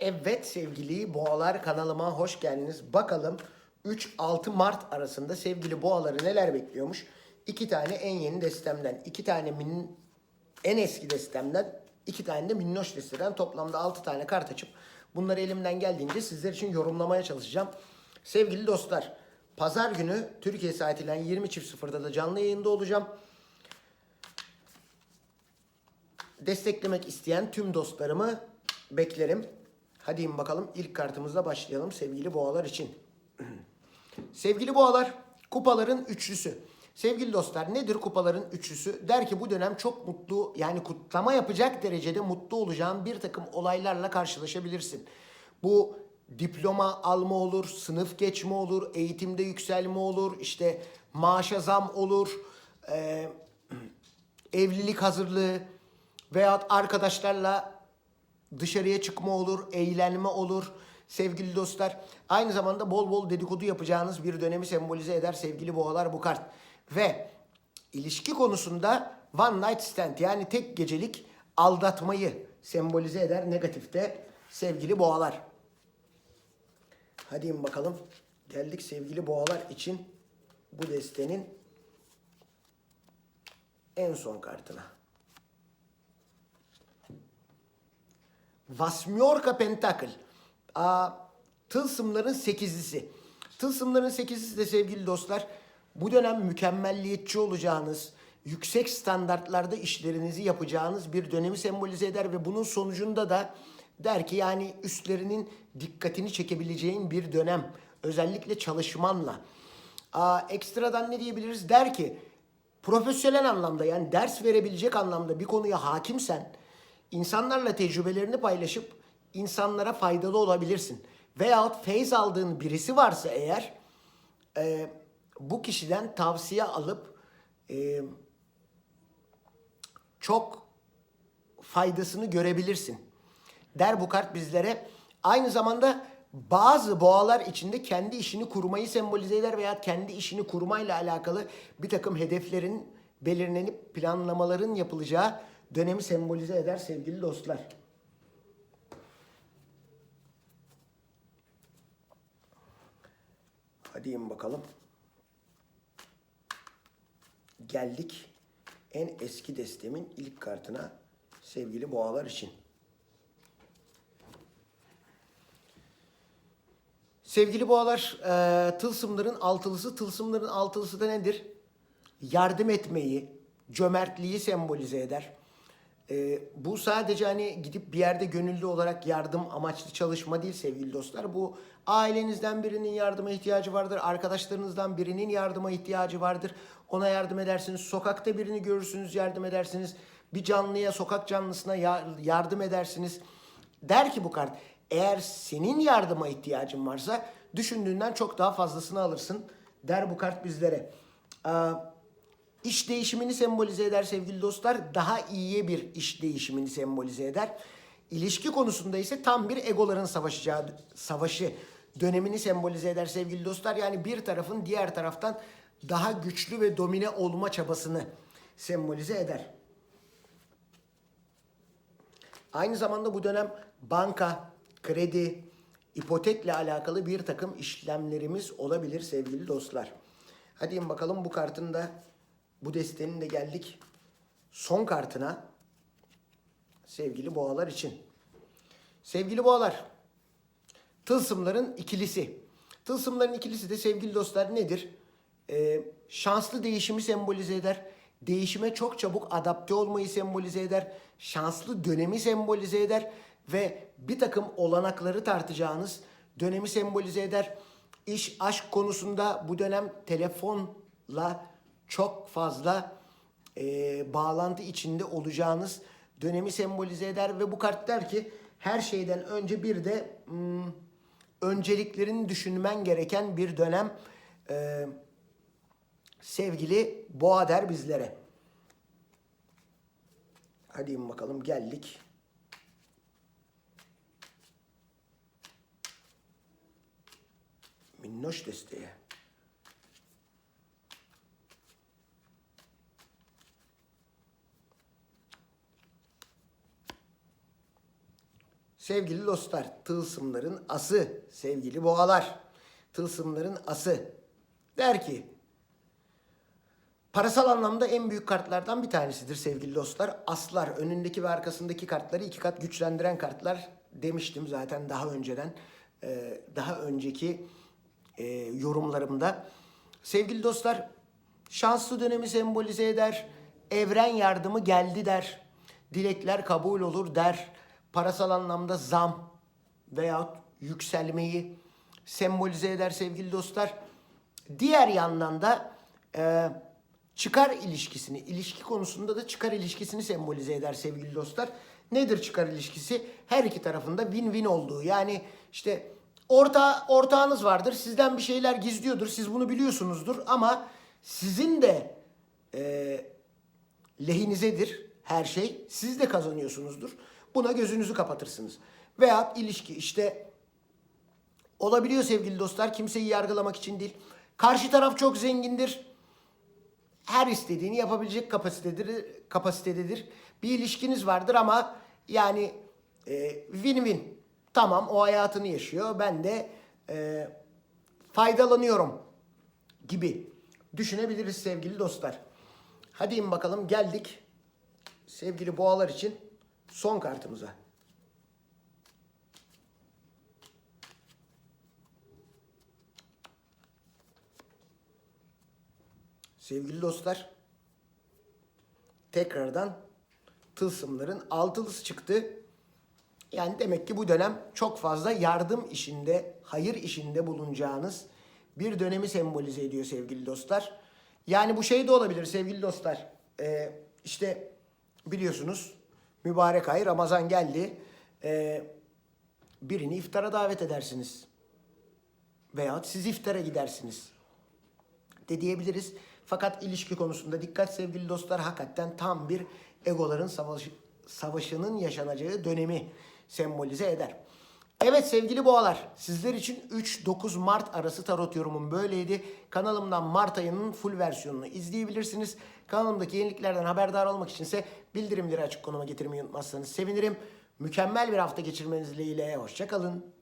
Evet sevgili boğalar kanalıma hoş geldiniz. Bakalım 3-6 Mart arasında sevgili boğaları neler bekliyormuş? İki tane en yeni destemden, iki tane min, en eski destemden, iki tane de minnoş desteden toplamda 6 tane kart açıp bunları elimden geldiğince sizler için yorumlamaya çalışacağım. Sevgili dostlar, pazar günü Türkiye saatiyle 20.00'da da canlı yayında olacağım. desteklemek isteyen tüm dostlarımı beklerim. Hadi bakalım ilk kartımızla başlayalım sevgili boğalar için. sevgili boğalar, kupaların üçlüsü. Sevgili dostlar nedir kupaların üçlüsü? Der ki bu dönem çok mutlu yani kutlama yapacak derecede mutlu olacağın bir takım olaylarla karşılaşabilirsin. Bu diploma alma olur, sınıf geçme olur, eğitimde yükselme olur, işte maaşa zam olur, eee, evlilik hazırlığı veyahut arkadaşlarla dışarıya çıkma olur, eğlenme olur sevgili dostlar. Aynı zamanda bol bol dedikodu yapacağınız bir dönemi sembolize eder sevgili boğalar bu kart. Ve ilişki konusunda one night stand yani tek gecelik aldatmayı sembolize eder negatifte sevgili boğalar. Hadi bakalım. Geldik sevgili boğalar için bu destenin en son kartına. Vasmyorka Pentacle. Aa, tılsımların sekizlisi. Tılsımların sekizlisi de sevgili dostlar bu dönem mükemmelliyetçi olacağınız, yüksek standartlarda işlerinizi yapacağınız bir dönemi sembolize eder ve bunun sonucunda da der ki yani üstlerinin dikkatini çekebileceğin bir dönem. Özellikle çalışmanla. Aa, ekstradan ne diyebiliriz? Der ki profesyonel anlamda yani ders verebilecek anlamda bir konuya hakimsen insanlarla tecrübelerini paylaşıp insanlara faydalı olabilirsin. Veyahut feyz aldığın birisi varsa eğer e, bu kişiden tavsiye alıp e, çok faydasını görebilirsin. Der bu kart bizlere. Aynı zamanda bazı boğalar içinde kendi işini kurmayı sembolize eder veya kendi işini kurmayla alakalı bir takım hedeflerin belirlenip planlamaların yapılacağı dönemi sembolize eder sevgili dostlar. Hadi in bakalım. Geldik en eski destemin ilk kartına sevgili boğalar için. Sevgili boğalar, e, tılsımların altılısı, tılsımların altılısı da nedir? Yardım etmeyi, cömertliği sembolize eder. E, bu sadece hani gidip bir yerde gönüllü olarak yardım amaçlı çalışma değil sevgili dostlar. Bu ailenizden birinin yardıma ihtiyacı vardır, arkadaşlarınızdan birinin yardıma ihtiyacı vardır. Ona yardım edersiniz, sokakta birini görürsünüz, yardım edersiniz. Bir canlıya, sokak canlısına ya- yardım edersiniz. Der ki bu kart, eğer senin yardıma ihtiyacın varsa düşündüğünden çok daha fazlasını alırsın der bu kart bizlere. Aa, iş değişimini sembolize eder sevgili dostlar. Daha iyiye bir iş değişimini sembolize eder. İlişki konusunda ise tam bir egoların savaşacağı savaşı dönemini sembolize eder sevgili dostlar. Yani bir tarafın diğer taraftan daha güçlü ve domine olma çabasını sembolize eder. Aynı zamanda bu dönem banka, kredi, ipotekle alakalı bir takım işlemlerimiz olabilir sevgili dostlar. Hadi bakalım bu kartın da bu destenin de geldik son kartına sevgili boğalar için. Sevgili boğalar, tılsımların ikilisi. Tılsımların ikilisi de sevgili dostlar nedir? Ee, şanslı değişimi sembolize eder. Değişime çok çabuk adapte olmayı sembolize eder. Şanslı dönemi sembolize eder. Ve bir takım olanakları tartacağınız dönemi sembolize eder. İş, aşk konusunda bu dönem telefonla çok fazla e, bağlantı içinde olacağınız dönemi sembolize eder. Ve bu kart der ki her şeyden önce bir de hmm, önceliklerini düşünmen gereken bir dönem e, sevgili boğa der bizlere. Hadi bakalım geldik. Minnoş desteğe. Sevgili dostlar, tılsımların ası, sevgili boğalar, tılsımların ası der ki, parasal anlamda en büyük kartlardan bir tanesidir sevgili dostlar. Aslar, önündeki ve arkasındaki kartları iki kat güçlendiren kartlar demiştim zaten daha önceden, e, daha önceki e, yorumlarımda. Sevgili dostlar, şanslı dönemi sembolize eder, evren yardımı geldi der, dilekler kabul olur der, parasal anlamda zam veyahut yükselmeyi sembolize eder sevgili dostlar. Diğer yandan da e, çıkar ilişkisini, ilişki konusunda da çıkar ilişkisini sembolize eder sevgili dostlar. Nedir çıkar ilişkisi? Her iki tarafında win-win olduğu. Yani işte orta ortağınız vardır, sizden bir şeyler gizliyordur, siz bunu biliyorsunuzdur ama sizin de e, lehinizedir her şey. Siz de kazanıyorsunuzdur. Buna gözünüzü kapatırsınız. Veya ilişki işte olabiliyor sevgili dostlar. Kimseyi yargılamak için değil. Karşı taraf çok zengindir. Her istediğini yapabilecek kapasitedir, kapasitededir. Bir ilişkiniz vardır ama yani e, win-win. Tamam o hayatını yaşıyor. Ben de e, faydalanıyorum gibi düşünebiliriz sevgili dostlar. Hadi in bakalım geldik sevgili boğalar için son kartımıza. Sevgili dostlar, tekrardan tılsımların altılısı çıktı. Yani demek ki bu dönem çok fazla yardım işinde, hayır işinde bulunacağınız bir dönemi sembolize ediyor sevgili dostlar. Yani bu şey de olabilir sevgili dostlar. Ee, işte biliyorsunuz mübarek ay Ramazan geldi. Ee, birini iftara davet edersiniz. Veyahut siz iftara gidersiniz de diyebiliriz. Fakat ilişki konusunda dikkat sevgili dostlar hakikaten tam bir egoların savaşı, savaşının yaşanacağı dönemi sembolize eder. Evet sevgili boğalar sizler için 3-9 Mart arası tarot yorumum böyleydi. Kanalımdan Mart ayının full versiyonunu izleyebilirsiniz. Kanalımdaki yeniliklerden haberdar olmak içinse bildirimleri açık konuma getirmeyi unutmazsanız sevinirim. Mükemmel bir hafta geçirmeniz dileğiyle. Hoşçakalın.